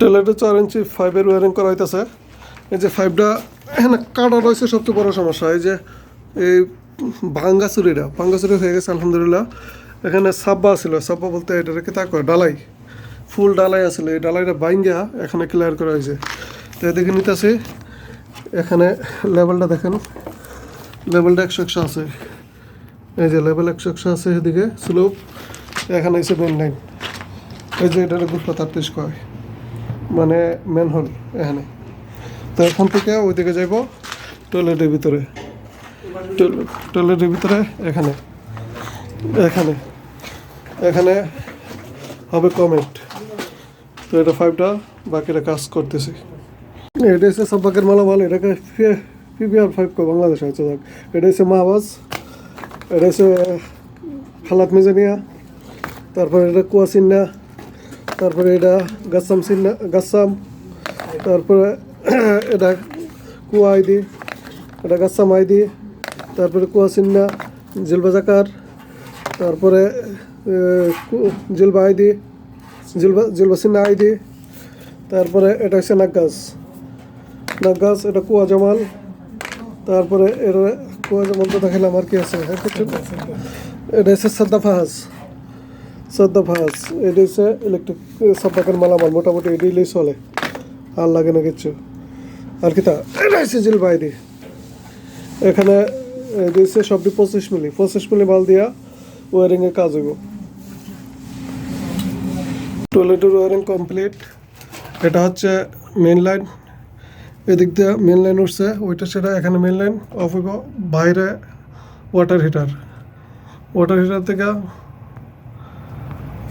টয়লেটে চার ইঞ্চি ফাইভের ওয়ারিং করা হইতেছে। এই যে ফাইভটা এখানে কাটা রয়েছে সবচেয়ে বড় সমস্যা। এই যে এই ভাঙ্গা চুরিটা, ভাঙ্গা চুরি হয়ে গেছে, আলহামদুলিল্লাহ। এখানে সাব্বা ছিল, সাব্বা বলতে এটাকে তা কয়? ডালাই। ফুল ডালাই আছিল, এই ডালাইটা বাইঙ্গা এখানে ক্লিয়ার করা হয়েছে। তো এদিকে নিতেছি, এখানে লেভেলটা দেখেন। লেভেলটা একশো একশো আছে। এই যে লেভেল একশো একশো আছে এদিকে, স্লোপ। এখানে এসে মেন লাইন এই যে এটার গ্রুপ তাত্রিশ কয়। মানে মেন হল এখানে। তো এখান থেকে ওইদিকে যাইব টয়লেটের ভিতরে। টয়লেটের ভিতরে এখানে। এখানে। এখানে হবে কমেন্ট তো এটা ফাইভটা বাকিটা কাজ করতেছি। এটা হচ্ছে সব্বাকের মালামাল এটাকে পিপিআর ফাইভ কো বাংলাদেশ আছে, যাক। এটা হচ্ছে মাহবাজ এটা হচ্ছে খালাত মিজানিয়া, তারপরে এটা কুয়াশিন্না তারপরে এটা গাছাম সিন্না গাছাম তারপরে এটা কুয়া আইদি এটা গাছাম আইদি তারপরে কুয়াশিন্না জিলবা জাকার তারপরে এ, কু- জিলবা আইদি জিলবা জিলবা সিন্না আইদি তারপরে এটা হচ্ছে নাগাস নাগাস এটা কুয়া জামাল তারপরে এর কুয়া জামাল তো দেখালাম আর কি আছে আর কিছু? এটা হচ্ছে সাদ্দা ফাহাজ সাদ্দা ফাহাজ এটা হচ্ছে ইলেকট্রিক সাব্বাকের মালামাল মোটামুটি এটাই চলে। আর লাগে না কিচ্ছু। আর কি তা? এটা হচ্ছে জিল বাইদি এখানে এটা হচ্ছে সবটি পঁচিশ মিলি। পঁচিশ মিলি মাল দিয়া ওয়ারিংয়ের কাজ হইব। টয়লেটের ওয়ারিং কমপ্লিট এটা হচ্ছে মেন লাইন এদিক দিয়ে মেন লাইন উঠছে। ওইটা সেটা এখানে মেন লাইন অফ হইব। বাইরে ওয়াটার হিটার ওয়াটার হিটার থেকে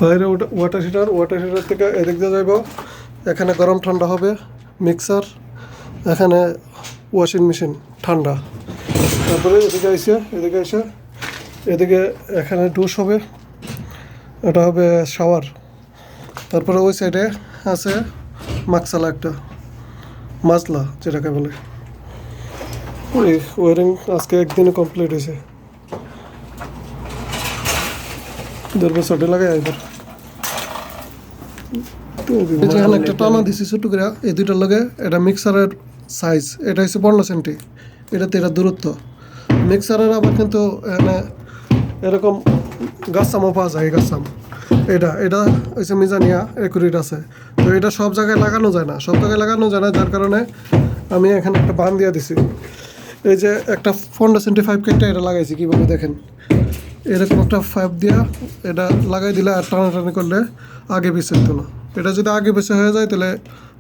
বাইরে ওয়াটার হিটার ওয়াটার হিটার থেকে এদিক দিয়ে যাইব। এখানে গরম ঠান্ডা হবে মিক্সার এখানে ওয়াশিং মেশিন ঠান্ডা। তারপরে এদিকে এসে এদিকে এসে এদিকে এখানে ডুশ হবে, এটা হবে শাওয়ার তারপরে ওই সাইডে আছে মাকসালা একটা মাজলা যেটাকে বলে। ওই ওয়ারিং আজকে একদিনে কমপ্লিট হয়েছে। ধরবে লাগাই করে, এই দুইটার লগে এটা মিক্সারের সাইজ এটা হচ্ছে পনেরো সেন্টি এটা দূরত্ব। মিক্সারের কিন্তু এখানে এরকম গাছামও পাওয়া যায় গাছাম। এটা এটা হচ্ছে মিজানিয়া একুরিট আছে। তো এটা সব জায়গায় লাগানো যায় না, সব জায়গায় লাগানো যায় না, যার কারণে আমি এখানে একটা বান দিয়ে দিছি। এই যে একটা পনেরো সেন্টি ফাইভ কেটটা এটা লাগাইছি কীভাবে দেখেন। এরকম একটা ফাইভ দিয়া এটা লাগাই দিলে আর টানাটানি করলে আগে পিছে হতো না। এটা যদি আগে পিছে হয়ে যায়, তাহলে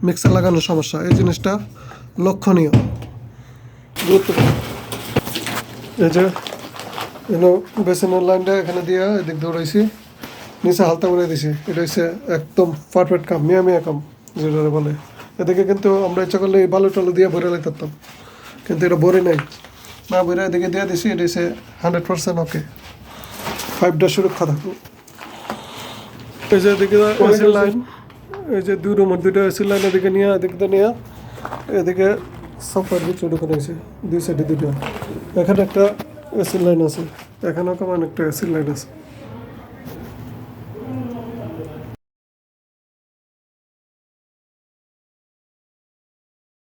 মিক্সার লাগানোর সমস্যা। এই জিনিসটা লক্ষণীয়। এই যে বেসিনের লাইনটা এখানে দিয়া এদিক দৌড়াইছি নিচে হালতা করে দিছি। এটা হচ্ছে একদম পারফেক্ট কাম, মিয়া মিয়া কাম যেটা বলে। এদিকে কিন্তু আমরা ইচ্ছা করলে এই বালু টালু দিয়ে ভরে লাইতাম কিন্তু এটা ভরে নাই। না ভরে এদিকে দিয়ে দিছি, এটা হচ্ছে হান্ড্রেড পার্সেন্ট ওকে ফাইভটা সুরক্ষা থাকব এই যে এদিকে এসির লাইন এই যে দুই নম্বর দুইটা এসির লাইন এদিকে নিয়ে এদিকে নিয়ে এদিকে সফার ভিতরে করে রয়েছে দুই সাইডে দুটো এখানে একটা এসির লাইন আছে এখানেও কেমন একটা এসির লাইন আছে।